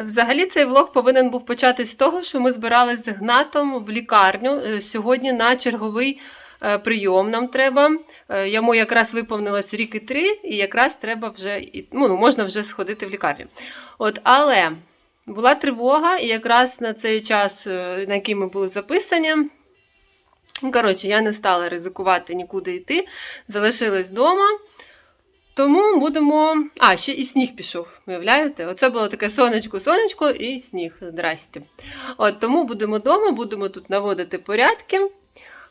Взагалі цей влог повинен був початись з того, що ми збирались з Гнатом в лікарню. Е, Сьогодні на черговий е, прийом нам треба. Е, Йому якраз виповнилось рік і три, і якраз треба вже ну, ну, можна вже сходити в лікарню. От, але була тривога, і якраз на цей час, на який ми були записані. Коротше, я не стала ризикувати нікуди йти, залишилась вдома. Тому будемо. А, ще і сніг пішов, уявляєте? Оце було таке сонечко-сонечко і сніг. Здрасте. От тому будемо вдома, будемо тут наводити порядки.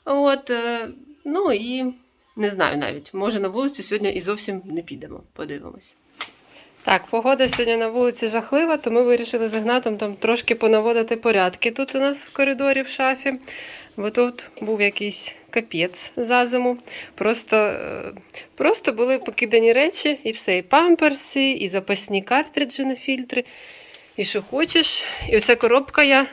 От, е, ну і не знаю навіть, може на вулицю сьогодні і зовсім не підемо. Подивимось. Так, погода сьогодні на вулиці жахлива, то ми вирішили з Ігнатом там трошки понаводити порядки тут у нас в коридорі в шафі. Бо тут був якийсь капець за зиму. Просто, е, просто були покидані речі, і все, і памперси, і запасні картриджі на фільтри, і що хочеш. І оця коробка я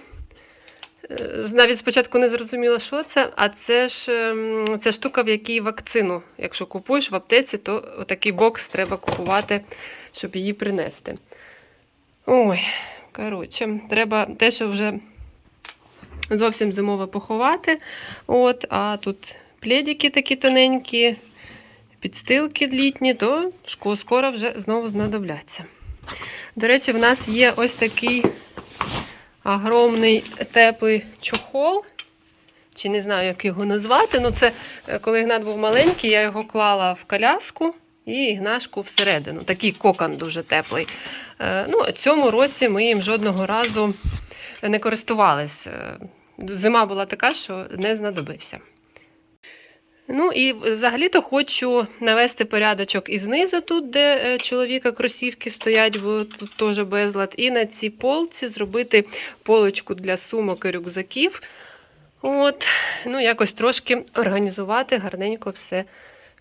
е, навіть спочатку не зрозуміла, що це, а це ж ем, це штука, в якій вакцину. Якщо купуєш в аптеці, то отакий бокс треба купувати, щоб її принести. Ой, коротше, треба те, що вже зовсім зимове поховати. От, а тут пледики такі тоненькі, підстилки літні, то скоро вже знову знадобляться. До речі, в нас є ось такий огромний теплий чохол. Чи не знаю, як його назвати. Ну, це е, коли Ігнат був маленький, я його клала в коляску і Ігнашку всередину. Такий кокон дуже теплий. Е, Ну, цьому році ми їм жодного разу не користувались. Е, Зима була така, що не знадобився. Ну і взагалі-то хочу навести порядочок і знизу тут, де е, чоловіка кросівки стоять, бо тут теж безлад. І на цій полці зробити полочку для сумок і рюкзаків. От, ну, якось трошки організувати гарненько все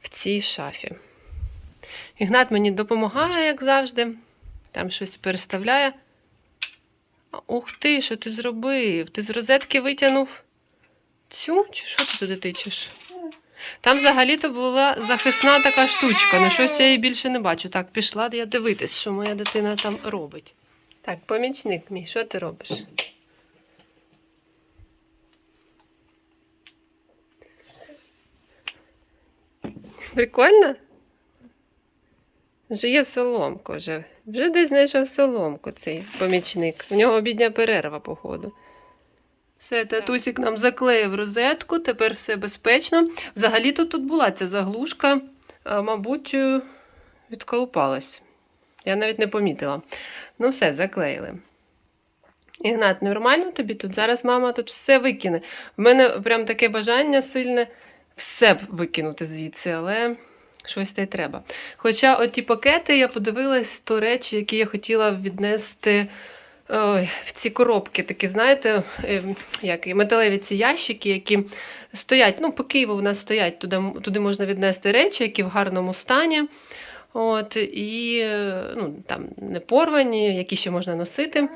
в цій шафі. Ігнат мені допомагає, як завжди. Там щось переставляє. Ух ти, що ти зробив? Ти з розетки витягнув цю, чи що ти туди тичеш? Там взагалі-то була захисна така штучка, на щось я її більше не бачу. Так, пішла я дивитись, що моя дитина там робить. Так, помічник мій, що ти робиш? Прикольно? Вже є соломку вже. Вже десь знайшов соломку цей помічник. В нього обідня перерва, походу. Все, татусік нам заклеїв розетку, тепер все безпечно. Взагалі-то тут була ця заглушка, а, мабуть, е, відколупалась. Я навіть не помітила. Ну, все, заклеїли. Ігнат, нормально тобі тут? Зараз мама тут все викине. В мене прям таке бажання сильне все б викинути звідси, але щось та й треба. Хоча оті пакети я подивилась, то речі, які я хотіла віднести ой, в ці коробки, такі, знаєте, е, як і металеві ці ящики, які стоять, ну, по Києву в нас стоять, туди, туди можна віднести речі, які в гарному стані. От, і ну, там не порвані, які ще можна носити.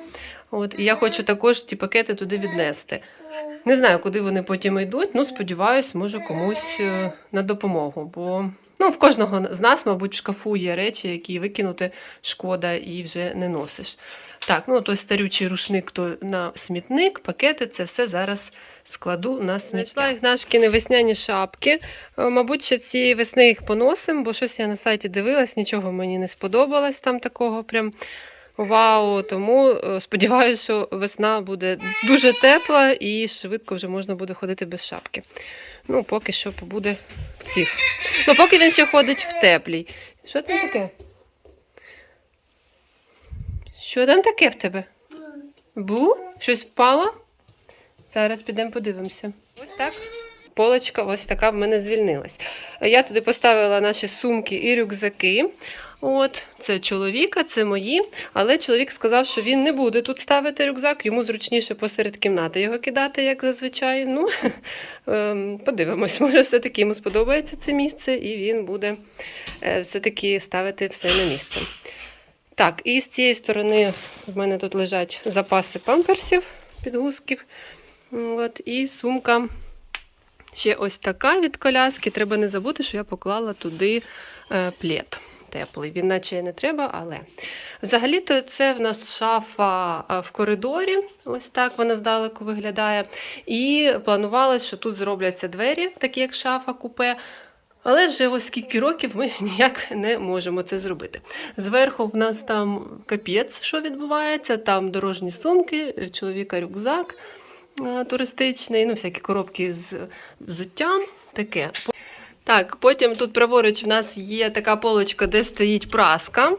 От, і я хочу також ті пакети туди віднести. Не знаю, куди вони потім йдуть, ну сподіваюсь, може комусь е, на допомогу. Бо ну, в кожного з нас, мабуть, в шкафу є речі, які викинути шкода і вже не носиш. Так, ну той старючий рушник то на смітник, пакети, це все зараз складу на сміття. Знайшла Ігнашкіни весняні шапки. Е, Мабуть, ще цієї весни їх поносимо, бо щось я на сайті дивилась, нічого мені не сподобалось там такого прям. Вау, тому е, сподіваюся, що весна буде дуже тепла і швидко вже можна буде ходити без шапки. Ну, поки що побуде в цих. Ну, поки він ще ходить в теплій. Що там таке? Що там таке в тебе? Бу? Щось впало? Зараз підемо подивимося. Ось так. Полочка ось така в мене звільнилась. Я туди поставила наші сумки і рюкзаки. От, це чоловіка, це мої. Але чоловік сказав, що він не буде тут ставити рюкзак, йому зручніше посеред кімнати його кидати, як зазвичай. Ну, ем, подивимось, може, все-таки йому сподобається це місце, і він буде е, все-таки ставити все на місце. Так, і з цієї сторони в мене тут лежать запаси памперсів, підгузків. От, і сумка ще ось така від коляски. Треба не забути, що я поклала туди е, плед. Теплий. Він наче не треба, але. Взагалі-то це в нас шафа в коридорі, ось так вона здалеку виглядає. І планувалось, що тут зробляться двері, такі як шафа купе. Але вже ось скільки років ми ніяк не можемо це зробити. Зверху в нас там капець, що відбувається, там дорожні сумки, чоловіка рюкзак туристичний, ну, всякі коробки з взуттям, таке. Так, потім тут праворуч в нас є така полочка, де стоїть праска.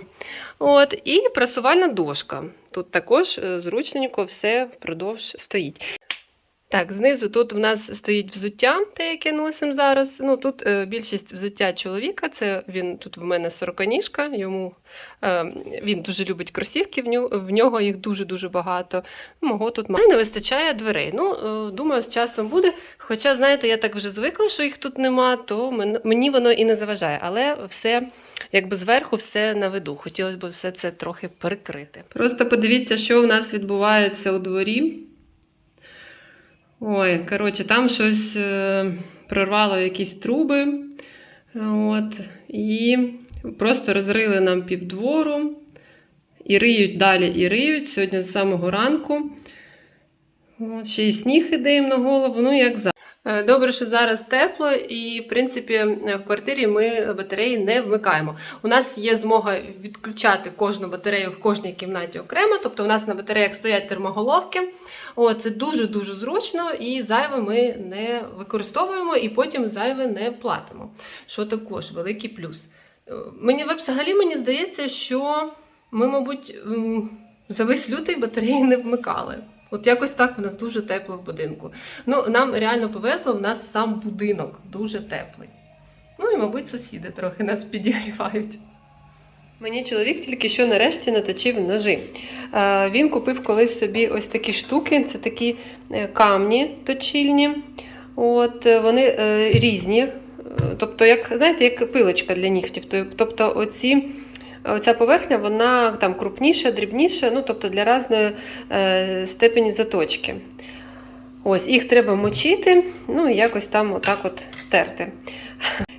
От, і прасувальна дошка. Тут також е, зручненько все впродовж стоїть. Так, знизу тут в нас стоїть взуття, те, яке носимо зараз. Ну, тут е, більшість взуття чоловіка, це він тут в мене сороканіжка, йому е, він дуже любить кросівки, в, ню, в нього їх дуже-дуже багато. Мого тут мало. не вистачає дверей. Ну, е, думаю, з часом буде. Хоча, знаєте, я так вже звикла, що їх тут нема, то мені воно і не заважає. Але все, якби зверху, все на виду. Хотілося б все це трохи перекрити. Просто подивіться, що в нас відбувається у дворі. Ой, коротше, там щось е, прорвало якісь труби. От, і просто розрили нам півдвору. І риють далі, і риють сьогодні з самого ранку. От, ще й сніг іде їм на голову, ну як завжди. Е, Добре, що зараз тепло, і в принципі в квартирі ми батареї не вмикаємо. У нас є змога відключати кожну батарею в кожній кімнаті окремо. Тобто, у нас на батареях стоять термоголовки. О, це дуже дуже зручно і зайве ми не використовуємо, і потім зайве не платимо. Що також великий плюс. Е, Мені взагалі мені здається, що ми, мабуть, за весь лютий батареї не вмикали. От якось так у нас дуже тепло в будинку. Ну, нам реально повезло, в нас сам будинок дуже теплий. Ну і, мабуть, сусіди трохи нас підігрівають. Мені чоловік тільки що нарешті наточив ножи. Він купив колись собі ось такі штуки, це такі е, камні точильні. От, е, вони е, різні. Тобто, як, знаєте, як пилочка для нігтів. То- Тобто, оці, оця поверхня вона там крупніша, дрібніша, ну, тобто для різної степені заточки. Ось, їх треба мочити, ну і якось там отак от терти.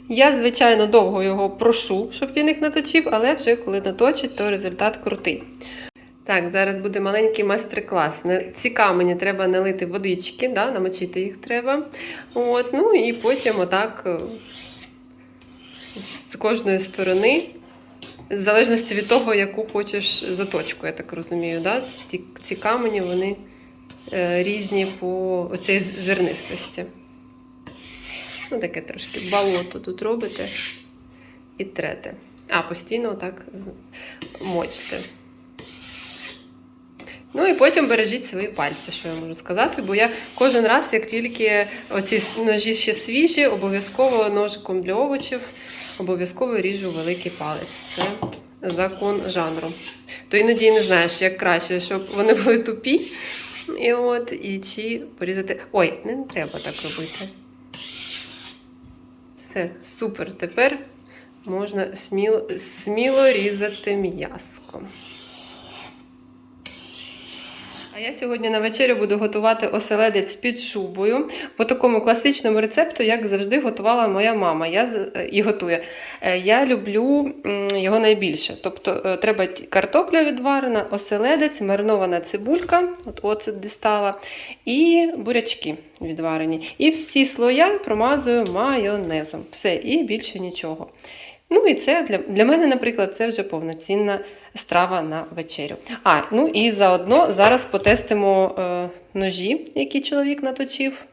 Я, звичайно, довго його прошу, щоб він їх наточив, але вже коли наточить, то результат крутий. Так, зараз буде маленький майстер-клас. Ці камені треба налити водички, да, намочити їх треба. От, ну і потім отак е, з кожної сторони, в залежності від того, яку хочеш заточку, я так розумію. Да? Ці, ці камені вони е, різні по оцій зернистості. Ну, таке трошки болото тут робите і трете. А, постійно отак мочте. Ну і потім бережіть свої пальці, що я можу сказати, бо я кожен раз, як тільки оці ножі ще свіжі, обов'язково ножиком для овочів, обов'язково ріжу великий палець. Це закон жанру. То іноді не знаєш, як краще, щоб вони були тупі. І от, і чи порізати. Ой, не треба так робити. Все, супер. Тепер можна сміло, сміло різати м'яско. А я сьогодні на вечерю буду готувати оселедець під шубою по такому класичному рецепту, як завжди готувала моя мама. Я е, і готує. Е, Я люблю його найбільше. Тобто е, треба картопля відварена, оселедець, маринована цибулька, от оцет дістала, і бурячки відварені. І всі слоя промазую майонезом. Все, і більше нічого. Ну і це для, для мене, наприклад, це вже повноцінна страва на вечерю. А, ну і заодно зараз потестимо е, ножі, які чоловік наточив.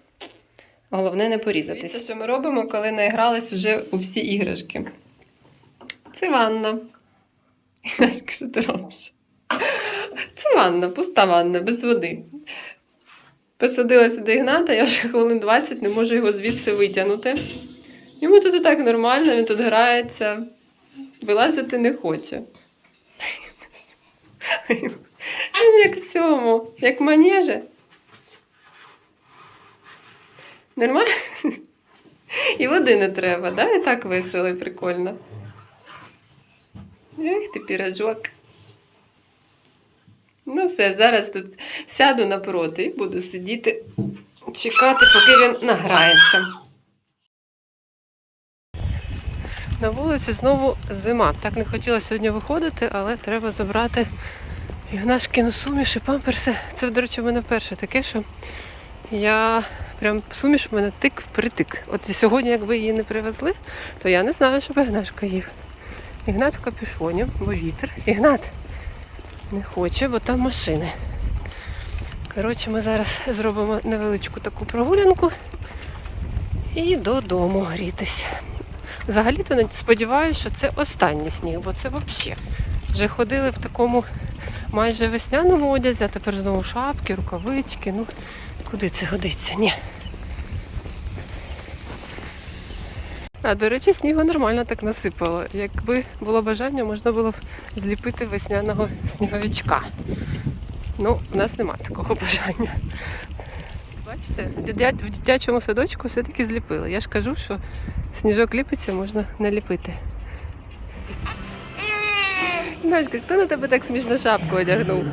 Головне не порізатись. Це що ми робимо, коли наігрались вже у всі іграшки. Це ванна. Що ти робиш? Це ванна, пуста ванна, без води. Посадила сюди Ігната, я вже хвилин 20 не можу його звідси витягнути. Йому тут і так нормально, він тут грається, вилазити не хоче. Як в цьому, як манеже. Нормально? І води не треба, да? І так весело і прикольно. Ех ти пірожок. Ну все, зараз тут сяду напроти і буду сидіти, чекати, поки він награється. На вулиці знову зима. Так не хотіла сьогодні виходити, але треба забрати Ігнашкіну суміш і памперси. Це, до речі, в мене перше таке, що я прям суміш в мене тик впритик. От сьогодні, якби її не привезли, то я не знаю, щоб Ігнашка їв. Ігнат в капюшоні, бо вітер. Ігнат не хоче, бо там машини. Коротше, ми зараз зробимо невеличку таку прогулянку і додому грітися. Взагалі-то сподіваюся, що це останній сніг, бо це взагалі. Вже ходили в такому майже весняному одязі, а тепер знову шапки, рукавички. Ну, куди це годиться? Ні. А до речі, снігу нормально так насипало. Якби було бажання, можна було б зліпити весняного сніговичка. Ну, у нас немає такого бажання. Бачите, в в дитячому садочку все-таки зліпили. Я ж кажу, що сніжок ліпиться, можна наліпити. Дочка, хто на тебе так смішно шапку одягнув?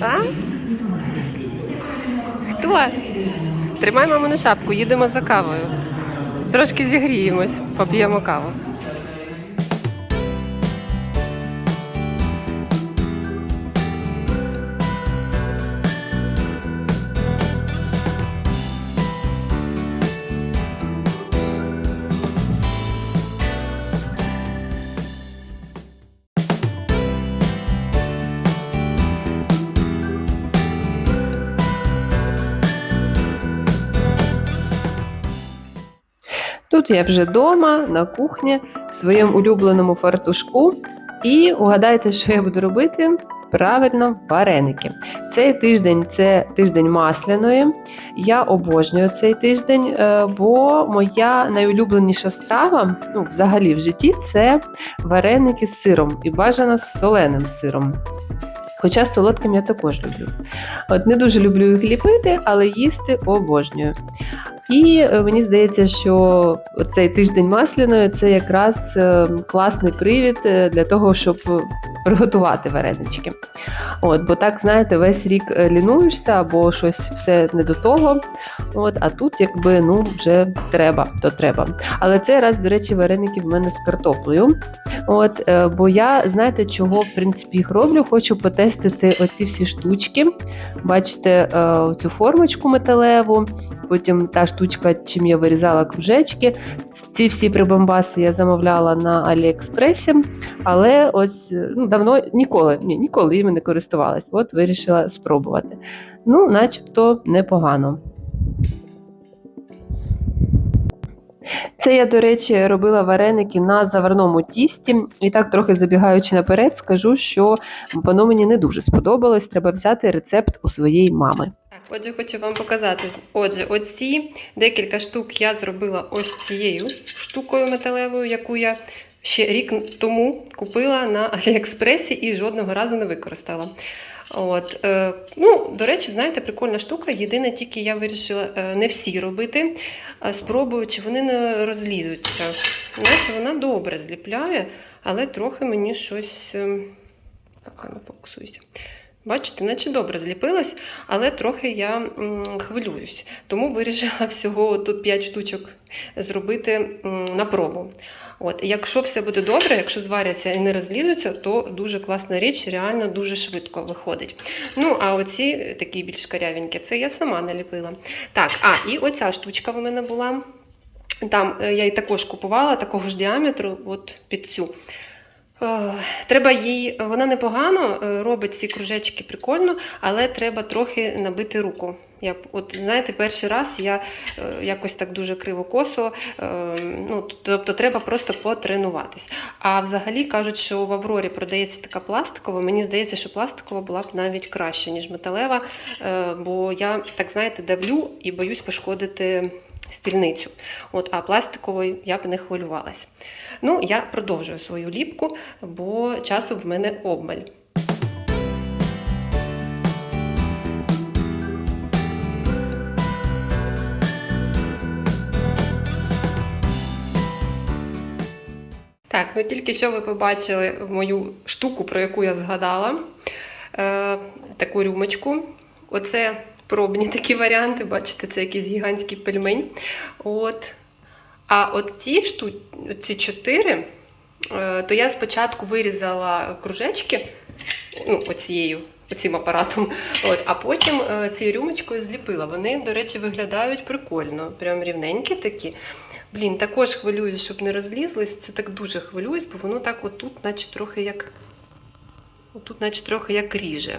А? Хто? Тримай мамину шапку, їдемо за кавою. Трошки зігріємось, поп'ємо каву. Я вже вдома, на кухні, в своєму улюбленому фартушку. І угадайте, що я буду робити? Правильно, вареники. Цей тиждень це тиждень масляної. Я обожнюю цей тиждень, е, бо моя найулюбленіша страва, ну, взагалі в житті, це вареники з сиром і бажано з соленим сиром. Хоча з солодким я також люблю. От не дуже люблю їх ліпити, але їсти обожнюю. І е, мені здається, що цей тиждень масляної це якраз е, класний привід е, для того, щоб приготувати варенички. От, бо так, знаєте, весь рік лінуєшся або щось все не до того. От, а тут, якби ну вже треба, то треба. Але цей раз, до речі, вареники в мене з картоплею. От, бо я, знаєте, чого в принципі їх роблю? Хочу потестити оці всі штучки. Бачите, цю формочку металеву, потім та штучка, чим я вирізала кружечки. Ці всі прибамбаси я замовляла на Аліекспресі, але ось е, ну, давно ніколи, ні, ніколи їми не користувалась. От вирішила спробувати. Ну, начебто непогано. Це я, до речі, робила вареники на заварному тісті. І так, трохи забігаючи наперед, скажу, що воно мені не дуже сподобалось. Треба взяти рецепт у своєї мами. Отже, хочу вам показати. Отже, оці декілька штук я зробила ось цією штукою металевою, яку я ще рік тому купила на Аліекспресі і жодного разу не використала. От, е, ну, до речі, знаєте, прикольна штука. Єдине, тільки я вирішила е, не всі робити. А спробую, чи вони не розлізуться. Наче вона добре зліпляє, але трохи мені щось. е, Так, не фокусуйся. Бачите, наче добре зліпилось, але трохи я хвилююсь. Тому вирішила всього тут 5 штучок зробити на пробу. От, якщо все буде добре, якщо зваряться і не розлізуться, то дуже класна річ, реально дуже швидко виходить. Ну, а оці такі більш карявенькі, це я сама наліпила. Так, а, і оця штучка в мене була. Там е, я її також купувала, такого ж діаметру, от під цю. Треба їй, вона непогано е, робить ці кружечки прикольно, але треба трохи набити руку. Я, от знаєте, перший раз я е, якось так дуже криво косо, е, ну, тобто треба просто потренуватись. А взагалі кажуть, що в Аврорі продається така пластикова. Мені здається, що пластикова була б навіть краще, ніж металева, бо я так знаєте давлю і боюсь пошкодити стільницю. От, а пластиковою я б не хвилювалась. Ну, я продовжую свою ліпку, бо часу в мене обмаль. Так, ну тільки що ви побачили мою штуку, про яку я згадала. Е, таку рюмочку. Оце пробні такі варіанти. Бачите, це якийсь гігантський пельмень. От. А от ці шту... ці чотири, е, то я спочатку вирізала кружечки, ну, оцією, оцим апаратом, от, а потім е, цією рюмочкою зліпила. Вони, до речі, виглядають прикольно, прям рівненькі такі. Блін, також хвилююсь, щоб не розлізлись. Це так дуже хвилююсь, бо воно так отут, наче трохи як. Отут, наче трохи як ріже.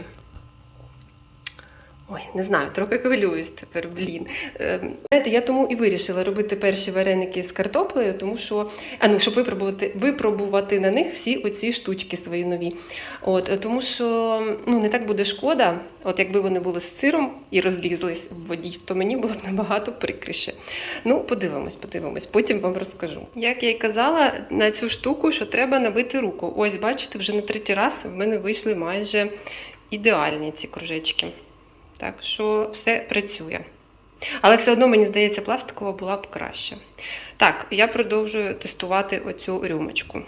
Ой, не знаю, трохи хвилююсь тепер, блін. Е, знаєте, я тому і вирішила робити перші вареники з картоплею, тому що, а ну, щоб випробувати, випробувати на них всі оці штучки свої нові. От, тому що ну, не так буде шкода, от якби вони були з сиром і розлізлись в воді, то мені було б набагато прикріше. Ну, подивимось, подивимось, потім вам розкажу. Як я й казала, на цю штуку, що треба набити руку. Ось, бачите, вже на третій раз в мене вийшли майже ідеальні ці кружечки. Так що все працює. Але все одно, мені здається, пластикова була б краще. Так, я продовжую тестувати оцю рюмочку.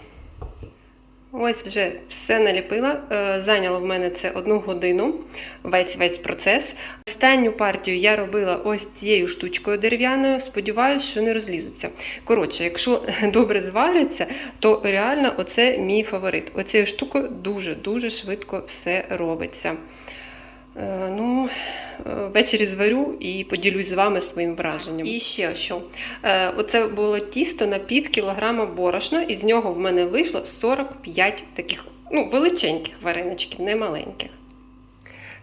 Ось вже все наліпила. Е, Зайняло в мене це одну годину, весь весь процес. Останню партію я робила ось цією штучкою дерев'яною. Сподіваюсь, що не розлізуться. Коротше, якщо добре звариться, то реально оце мій фаворит. Оцією штукою дуже-дуже швидко все робиться. Е, Ну, е, ввечері зварю і поділюсь з вами своїм враженням. І ще що. Е, Оце було тісто на пів кілограма борошна, і з нього в мене вийшло 45 таких ну, величеньких вареничків, не маленьких.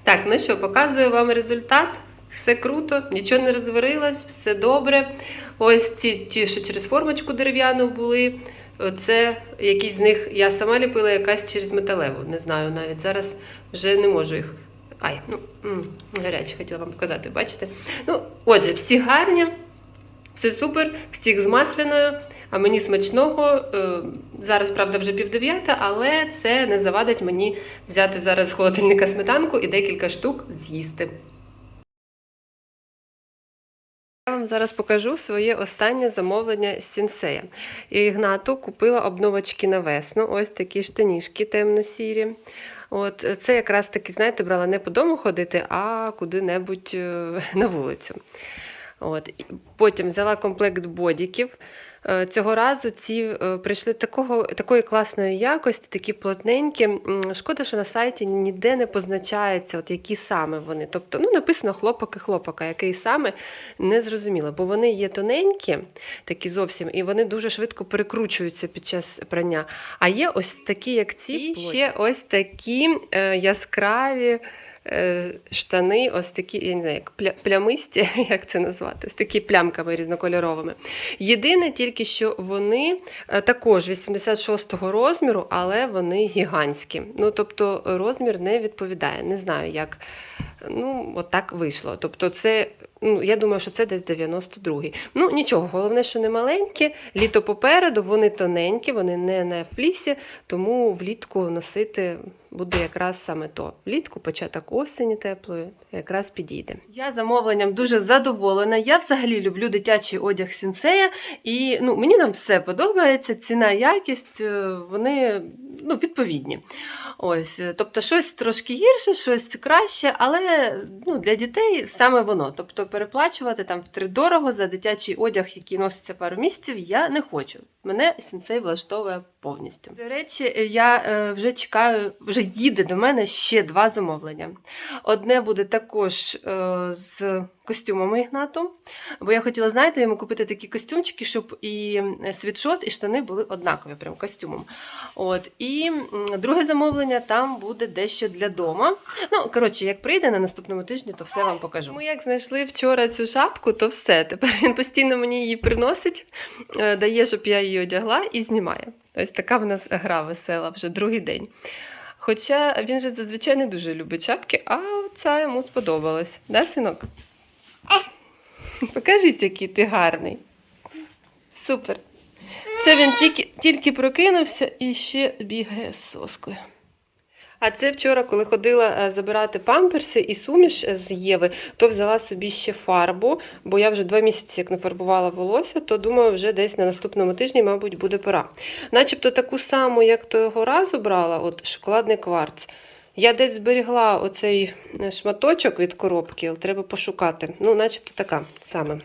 Так, ну що, показую вам результат. Все круто, нічого не розварилось, все добре. Ось ці ті, що через формочку дерев'яну були. Це якісь з них я сама ліпила якась через металеву. Не знаю навіть. Зараз вже не можу їх. Ай, ну, гарячі хотіла вам показати, бачите? Ну, отже, всі гарні, все супер, всіх з масляною, а мені смачного. Е, зараз, правда, вже пів дев'ята, але це не завадить мені взяти зараз з холодильника сметанку і декілька штук з'їсти. Я вам зараз покажу своє останнє замовлення з сінсея. Ігнату купила обновочки на весну, ось такі штанішки темно-сірі. От це якраз таки, знаєте, брала не по дому ходити, а куди-небудь е, на вулицю. От. Потім взяла комплект бодіків. Е, Цього разу ці е, прийшли такого, такої класної якості, такі плотненькі. Шкода, що на сайті ніде не позначається, от які саме вони. Тобто, ну, написано хлопаки-хлопака, який саме не зрозуміло, бо вони є тоненькі, такі зовсім, і вони дуже швидко перекручуються під час прання. А є ось такі, як ці. І ще ось такі е, яскраві штани, ось такі, я не знаю, як плямисті, як це назвати, ось такі плямками різнокольоровими. Єдине тільки, що вони е, також 86-го розміру, але вони гігантські. Ну, тобто розмір не відповідає. Не знаю, як. Ну, от так вийшло. Тобто, це, ну, я думаю, що це десь 92-й. Ну, нічого, головне, що не маленькі. Літо попереду, вони тоненькі, вони не на флісі, тому влітку носити буде якраз саме то. Влітку, початок осені теплої, якраз підійде. Я замовленням дуже задоволена. Я взагалі люблю дитячий одяг сінсея, і ну, мені там все подобається. Ціна, якість, е, вони ну, відповідні. Ось, е, тобто, щось трошки гірше, щось краще, але ну, для дітей саме воно. Тобто переплачувати там втридорого за дитячий одяг, який носиться пару місяців, я не хочу. Мене сінцей влаштовує повністю. До речі, я е, вже чекаю, вже їде до мене ще два замовлення. Одне буде також е, з костюмами Ігнату, бо я хотіла, знаєте, йому купити такі костюмчики, щоб і світшот, і штани були однакові, прям костюмом. От, і друге замовлення там буде дещо для дома. Ну, коротше, як прийде на наступному тижні, то все вам покажу. Ми як знайшли вчора цю шапку, то все. Тепер він постійно мені її приносить, е, дає, щоб я її одягла і знімає. Ось така в нас гра весела вже другий день. Хоча він же зазвичай не дуже любить шапки, а ця йому сподобалась. Да, синок? Покажись, який ти гарний. Супер. Це він тільки, тільки прокинувся і ще бігає з соскою. А це вчора, коли ходила е, забирати памперси і суміш е, з Єви, то взяла собі ще фарбу, бо я вже два місяці як не фарбувала волосся, то думаю, вже десь на наступному тижні, мабуть, буде пора. Начебто таку саму, як того разу брала, от шоколадний кварц. Я десь зберігла оцей е, шматочок від коробки, треба пошукати. Ну, начебто така саме.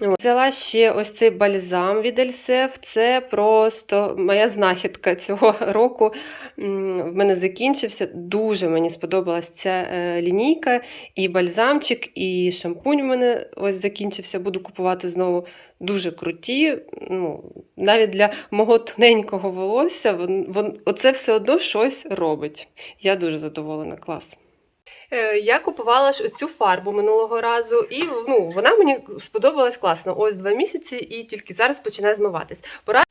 Взяла ще ось цей бальзам від Ельсев. Це просто моя знахідка цього року. В мене закінчився. Дуже мені сподобалась ця е, лінійка, і бальзамчик, і шампунь в мене ось закінчився. Буду купувати знову. Дуже круті. Ну, навіть для мого тоненького волосся вон, вон, оце все одно щось робить. Я дуже задоволена, клас. Е, Я купувала ж цю фарбу минулого разу, і ну, вона мені сподобалась класно. Ось два місяці, і тільки зараз починає змиватись. Пора-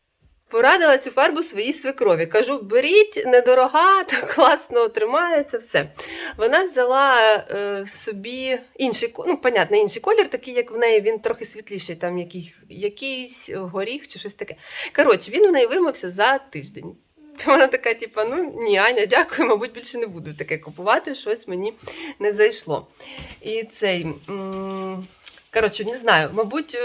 Порадила цю фарбу своїй свекрові. Кажу, беріть, недорога, так класно тримається, все. Вона взяла е, собі інший, ну, понятно, інший колір, такий, як в неї, він трохи світліший, там який, якийсь горіх чи щось таке. Коротше, він у неї вимився за тиждень. Вона така, типу, ну ні, Аня, дякую, мабуть, більше не буду таке купувати, щось мені не зайшло. І цей. Коротше, не знаю, мабуть.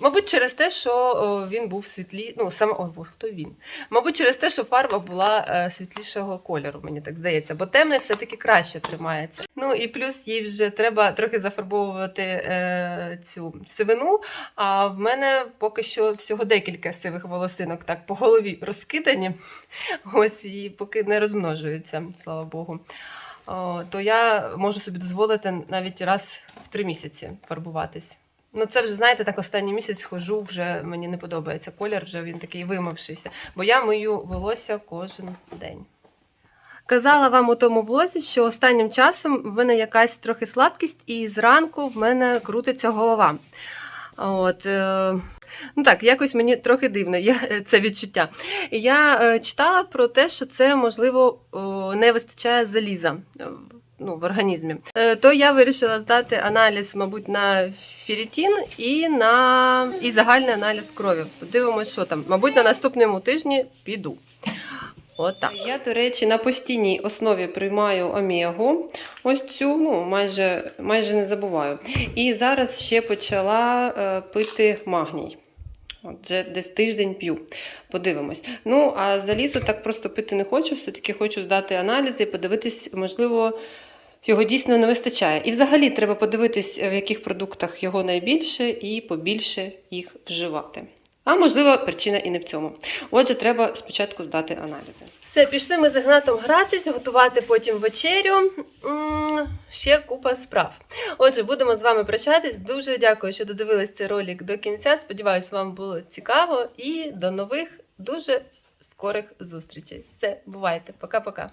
Мабуть, через те, що він був світлі... ну, саме ой, хто він? Мабуть, через те, що фарба була е, світлішого кольору, мені так здається, бо темне все-таки краще тримається. Ну і плюс їй вже треба трохи зафарбовувати е, цю сивину. А в мене поки що всього декілька сивих волосинок так по голові розкидані. Ось і поки не розмножуються, слава Богу. То я можу собі дозволити навіть раз в три місяці фарбуватись. Ну, це вже, знаєте, так останній місяць хожу, вже мені не подобається колір, вже він такий вимившийся, бо я мию волосся кожен день. Казала вам у тому влозі, що останнім часом в мене якась трохи слабкість, і зранку в мене крутиться голова. От, е, ну так, якось мені трохи дивно є це відчуття. Я е, читала про те, що це, можливо, не вистачає заліза. Ну, в організмі. Е, То я вирішила здати аналіз, мабуть, на ферритин і на і загальний аналіз крові. Подивимось, що там. Мабуть, на наступному тижні піду. Отак. Я, до речі, на постійній основі приймаю омегу. Ось цю, ну, майже, майже не забуваю. І зараз ще почала е, пити магній. От вже десь тиждень п'ю. Подивимось. Ну, а залізо так просто пити не хочу. Все-таки хочу здати аналізи і подивитись, можливо, його дійсно не вистачає. І взагалі треба подивитись, в яких продуктах його найбільше, і побільше їх вживати. А можливо, причина і не в цьому. Отже, треба спочатку здати аналізи. Все, пішли ми з Ігнатом гратись, готувати потім вечерю. Ще купа справ. Отже, будемо з вами прощатись. Дуже дякую, що додивились цей ролик до кінця. Сподіваюсь, вам було цікаво і до нових дуже скорих зустрічей. Все, бувайте, пока-пока.